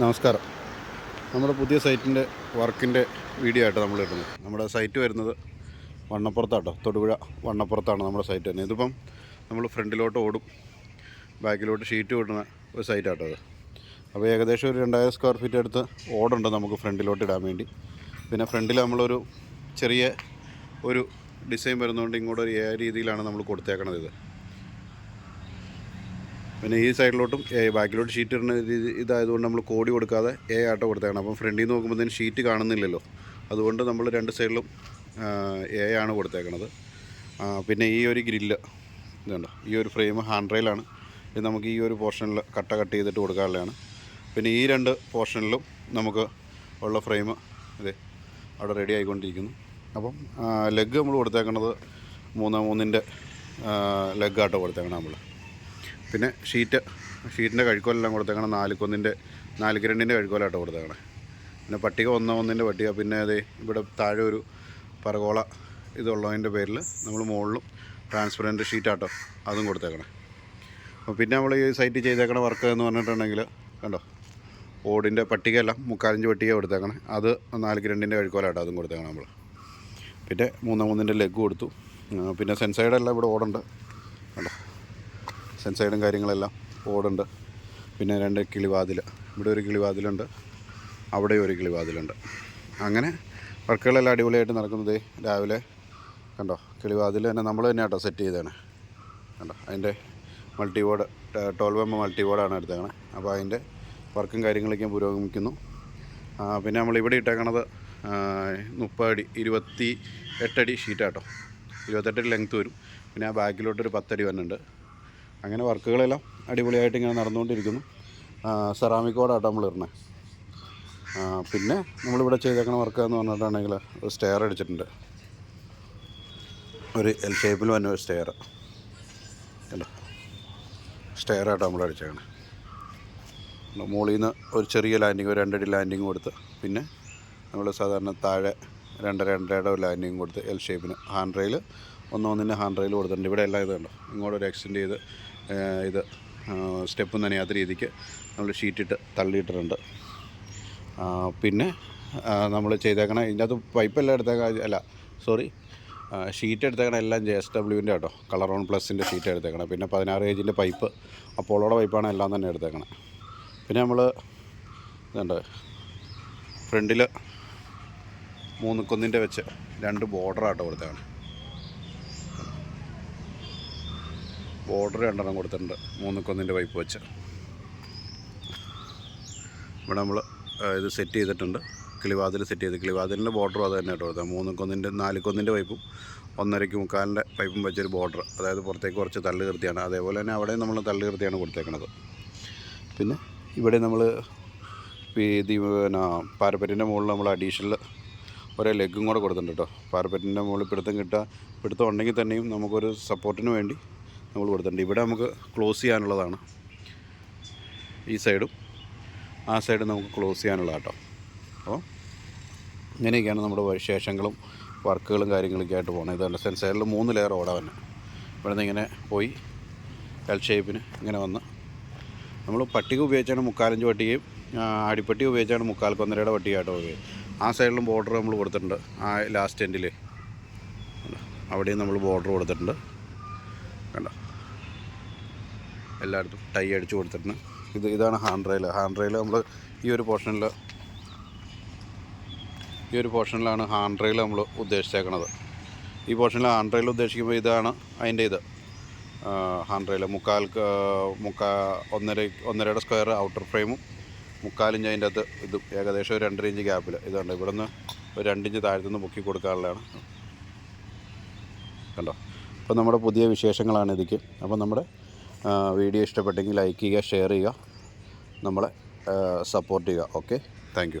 നമസ്കാരം. നമ്മുടെ പുതിയ സൈറ്റിന്റെ വർക്കിന്റെ വീഡിയോ ആയിട്ട് നമ്മൾ ഇടുന്നത്. നമ്മുടെ സൈറ്റ് വരുന്നത് വണ്ണപ്പുറത്താട്ടോ. തൊടുപുഴ വണ്ണപ്പുറത്താണ് നമ്മുടെ സൈറ്റ് തന്നെ ഇതിപ്പം നമ്മൾ ഫ്രണ്ടിലോട്ട് ഓടും. ബാക്കിലോട്ട് ഷീറ്റ് വിടുന്ന ഒരു സൈറ്റാട്ടോ അത്. അപ്പോൾ ഏകദേശം ഒരു രണ്ടായിരം സ്ക്വയർ ഫീറ്റ് അടുത്ത് ഓടുണ്ട് നമുക്ക് ഫ്രണ്ടിലോട്ട് ഇടാൻ വേണ്ടി. പിന്നെ ഫ്രണ്ടിൽ നമ്മളൊരു ചെറിയ ഒരു ഡിസൈൻ വരുന്നതുകൊണ്ട് ഇങ്ങോട്ട് ഒരു രീതിയിലാണ് നമ്മൾ കൊടുത്തേക്കണത് ഇത്. പിന്നെ ഈ സൈഡിലോട്ടും ബാക്കിലോട്ട് ഷീറ്റ് ഇടുന്ന രീതി ഇതായതുകൊണ്ട് നമ്മൾ കോടി കൊടുക്കാതെ എ ആട്ടം കൊടുത്തേക്കണം. അപ്പം ഫ്രണ്ടിൽ നിന്ന് നോക്കുമ്പോഴത്തേന് ഷീറ്റ് കാണുന്നില്ലല്ലോ. അതുകൊണ്ട് നമ്മൾ രണ്ട് സൈഡിലും എ ആണ് കൊടുത്തേക്കണത്. പിന്നെ ഈ ഒരു ഗ്രില്ല് ഇതുണ്ടോ? ഈ ഒരു ഫ്രെയിം ഹാൻഡ് റെയിലാണ് ഇത് നമുക്ക് ഈ ഒരു പോർഷനിൽ കട്ട കട്ട് ചെയ്തിട്ട് കൊടുക്കാനുള്ളതാണ്. പിന്നെ ഈ രണ്ട് പോർഷനിലും നമുക്ക് ഉള്ള ഫ്രെയിം അതെ അവിടെ റെഡി ആയിക്കൊണ്ടിരിക്കുന്നു. അപ്പം ലെഗ് നമ്മൾ കൊടുത്തേക്കണത് മൂന്ന് മൂന്നിന്റെ ലെഗ് ആട്ടോ കൊടുത്തേക്കണം നമ്മൾ പിന്നെ ഷീറ്റ് ഷീറ്റിന്റെ കഴുക്കോലെല്ലാം കൊടുത്തേക്കണം. നാലുക്കൊന്നിന്റെ നാല് ഗ്രണ്ടിന്റെ കഴുക്കോലാട്ടോ കൊടുത്തേക്കണം. പിന്നെ പട്ടിക ഒന്ന് ഒന്നിന്റെ പട്ടിക പിന്നെ അത് ഇവിടെ താഴെ ഒരു പറകോള ഇതുള്ളതിന്റെ പേരിൽ നമ്മൾ മുകളിലും ട്രാൻസ്പെറന്റ് ഷീറ്റാട്ടോ അതും കൊടുത്തേക്കണം. അപ്പോൾ പിന്നെ നമ്മൾ ഈ സൈറ്റ് ചെയ്തേക്കണ വർക്ക് എന്ന് പറഞ്ഞിട്ടുണ്ടെങ്കിൽ കണ്ടോ ഓടിന്റെ പട്ടികയെല്ലാം മുക്കാലഞ്ച് പട്ടിക കൊടുത്തേക്കണം. അത് നാല് ഗ്രണ്ടിന്റെ കഴുക്കോലാട്ടോ അതും കൊടുത്തേക്കണം നമ്മൾ. പിന്നെ മൂന്നാം മൂന്നിന്റെ ലെഗ് കൊടുത്തു. പിന്നെ സെൻസൈഡെല്ലാം ഇവിടെ ഓടുണ്ട് കണ്ടോ സെൻസൈഡും കാര്യങ്ങളെല്ലാം ഓടുണ്ട്. പിന്നെ രണ്ട് കിളിവാതിൽ. ഇവിടെ ഒരു കിളിവാതിലുണ്ട്. അവിടെ ഒരു കിളിവാതിലുണ്ട്. അങ്ങനെ വർക്കുകളെല്ലാം അടിപൊളിയായിട്ട് നടക്കുന്നത് രാവിലെ. കണ്ടോ? കിളിവാതിൽ തന്നെ നമ്മൾ തന്നെ കേട്ടോ സെറ്റ് ചെയ്തതാണ് കണ്ടോ? അതിന്റെ multi board twelve M multi ബോർഡാണ് എടുത്തേക്കണത് അപ്പോൾ അതിന്റെ വർക്കും കാര്യങ്ങളൊക്കെ പുരോഗമിക്കുന്നു. പിന്നെ നമ്മൾ ഇവിടെ ഇട്ടേക്കണത് മുപ്പതടി ഇരുപത്തി എട്ടടി ഷീറ്റാട്ടോ ഇരുപത്തെട്ടടി ലെങ്ത്ത് വരും. പിന്നെ ആ ബാക്കിലോട്ടൊരു പത്തടി വരുന്നുണ്ട് അങ്ങനെ വർക്കുകളെല്ലാം അടിപൊളിയായിട്ട് ഇങ്ങനെ നടന്നുകൊണ്ടിരിക്കുന്നു. സെറാമിക് ബോർഡാട്ടോ നമ്മൾ ഇടണേ പിന്നെ നമ്മളിവിടെ ചെയ്തേക്കണ വർക്ക് എന്ന് പറഞ്ഞിട്ടുണ്ടെങ്കിൽ ഒരു സ്റ്റെയർ അടിച്ചിട്ടുണ്ട്. ഒരു എൽ ഷേപ്പിൽ വന്ന ഒരു സ്റ്റെയർ കണ്ടോ? സ്റ്റെയർ ആട്ടോ നമ്മൾ അടിച്ചേക്കണേ. മുകളിൽ നിന്ന് ഒരു ചെറിയ ലാൻഡിങ് ഒരു രണ്ടടി ലാൻഡിങ് കൊടുത്ത് പിന്നെ നമ്മൾ സാധാരണ താഴെ രണ്ടര രണ്ടരയുടെ ഒരു ലാൻഡിങ് കൊടുത്ത് എൽ ഷേപ്പിന് ഹാൻഡ് റെയിൽ ഒന്ന് ഒന്നിന്റെ ഹാൻഡ് റെയിൽ കൊടുത്തിട്ടുണ്ട്. ഇവിടെ എല്ലാം ഇത് കണ്ടോ? ഇങ്ങോട്ട് ഒരു എക്സ്റ്റെൻഡ് ചെയ്ത് ഇത് സ്റ്റെപ്പ് നനയാത്ത രീതിക്ക് നമ്മൾ ഷീറ്റിട്ട് തള്ളിയിട്ടിട്ടുണ്ട്. പിന്നെ നമ്മൾ ചെയ്തേക്കണ ഇതിന്റെ അകത്ത് പൈപ്പെല്ലാം എടുത്തേക്ക അല്ല സോറി ഷീറ്റ് എടുത്തേക്കണ എല്ലാം ജെ എസ് ഡബ്ല്യുവിന്റെ കേട്ടോ. കളർ ഓൺ പ്ലസിന്റെ ഷീറ്റ് എടുത്തേക്കണം. പിന്നെ പതിനാറ് ഏജിന്റെ പൈപ്പ് അപ്പോളോടെ പൈപ്പാണ് എല്ലാം തന്നെ എടുത്തേക്കണം. പിന്നെ നമ്മൾ ഇതുണ്ട് ഫ്രണ്ടിൽ മൂന്ന് കൊന്നിന്റെ വെച്ച് രണ്ട് ബോർഡറാട്ടോ കൊടുത്തേക്കണം. ബോർഡർ രണ്ടെണ്ണം കൊടുത്തിട്ടുണ്ട്. മൂന്ന് കൊന്നിന്റെ പൈപ്പ് വെച്ച്. ഇവിടെ നമ്മൾ ഇത് സെറ്റ് ചെയ്തിട്ടുണ്ട്. കിളിവാതിൽ സെറ്റ് ചെയ്ത്. കിളിവാതിലിന്റെ ബോർഡറും അത് തന്നെ കേട്ടോ കൊടുത്തത്. മൂന്ന് കൊന്നിന്റെ നാല് കൊന്നിന്റെ പൈപ്പും ഒന്നരയ്ക്ക് മുക്കാലിന്റെ പൈപ്പും വെച്ചൊരു ബോർഡർ അതായത് പുറത്തേക്ക് കുറച്ച് തള്ളി നിർത്തിയാണ് അതേപോലെ തന്നെ അവിടെ നമ്മൾ തള്ളി നിർത്തിയാണ് കൊടുത്തേക്കണത്. പിന്നെ ഇവിടെ നമ്മൾ പിന്നെ പാരപ്പറ്റിന്റെ മുകളിൽ നമ്മൾ അഡീഷണൽ ഒരേ ലെഗും കൂടെ കൊടുത്തിട്ടുണ്ട് കേട്ടോ. പാരപ്പറ്റിന്റെ മുകളിൽ പിടുത്തം കിട്ടുക. പിടുത്തം ഉണ്ടെങ്കിൽ തന്നെയും നമുക്കൊരു സപ്പോർട്ടിന് വേണ്ടി നമ്മൾ കൊടുത്തിട്ടുണ്ട്. ഇവിടെ നമുക്ക് ക്ലോസ് ചെയ്യാനുള്ളതാണ്. ഈ സൈഡും ആ സൈഡും നമുക്ക് ക്ലോസ് ചെയ്യാനുള്ള കേട്ടോ അപ്പോൾ ഇങ്ങനെയൊക്കെയാണ് നമ്മുടെ വിശേഷങ്ങളും വർക്കുകളും കാര്യങ്ങളൊക്കെ ആയിട്ട് പോകുന്നത് ഇതല്ല സെൻസൈഡിൽ മൂന്ന് ലെയർ ഓടാൻ തന്നെ ഇവിടെ നിന്ന് ഇങ്ങനെ പോയി എൽ ഷേപ്പിന് ഇങ്ങനെ വന്ന്. നമ്മൾ പട്ടിക ഉപയോഗിച്ചാണ് മുക്കാലഞ്ച് പട്ടികയും അടിപ്പട്ടി ഉപയോഗിച്ചാണ് മുക്കാൽ കൊന്നരയുടെ പട്ടികയായിട്ട് ഉപയോഗിക്കുക ആ സൈഡിലും ബോർഡർ നമ്മൾ കൊടുത്തിട്ടുണ്ട്. ആ ലാസ്റ്റ് എൻഡിൽ അവിടെയും നമ്മൾ ബോർഡർ കൊടുത്തിട്ടുണ്ട്. കണ്ടോ? എല്ലായിടത്തും ടൈ അടിച്ച് കൊടുത്തിട്ടുണ്ട്. ഇത് ഇതാണ് ഹാൻഡ് റെയിൽ. ഹാൻഡ് റെയിൽ നമ്മൾ ഈ ഒരു പോർഷനിൽ ഈ ഒരു പോർഷനിലാണ് ഹാൻഡ് റെയിൽ നമ്മൾ ഉദ്ദേശിച്ചേക്കുന്നത് ഈ പോർഷനിൽ ഹാൻഡ് റെയിൽ ഉദ്ദേശിക്കുമ്പോൾ ഇതാണ് അതിന്റെ ഇത്. Hand rail. മുക്കാൽ മുക്കാ ഒന്നര ഒന്നരയുടെ സ്ക്വയർ ഔട്ടർ ഫ്രെയിമും മുക്കാലിഞ്ച് അതിന്റെ അകത്ത് ഇത്. ഏകദേശം ഒരു രണ്ടര ഇഞ്ച് ഗ്യാപ്പിൽ ഇതുണ്ട് ഇവിടെ നിന്ന് ഒരു രണ്ടിഞ്ച് താഴത്തുനിന്ന് മുക്കി കൊടുക്കാനുള്ളതാണ്. കണ്ടോ? അപ്പോൾ നമ്മുടെ പുതിയ വിശേഷങ്ങളാണ് ഇതൊക്കെ. അപ്പോൾ നമ്മുടെ വീഡിയോ ഇഷ്ടപ്പെട്ടെങ്കിൽ ലൈക്ക് ചെയ്യുക ഷെയർ ചെയ്യുക നമ്മളെ സപ്പോർട്ട് ചെയ്യുക. ഓക്കെ? താങ്ക്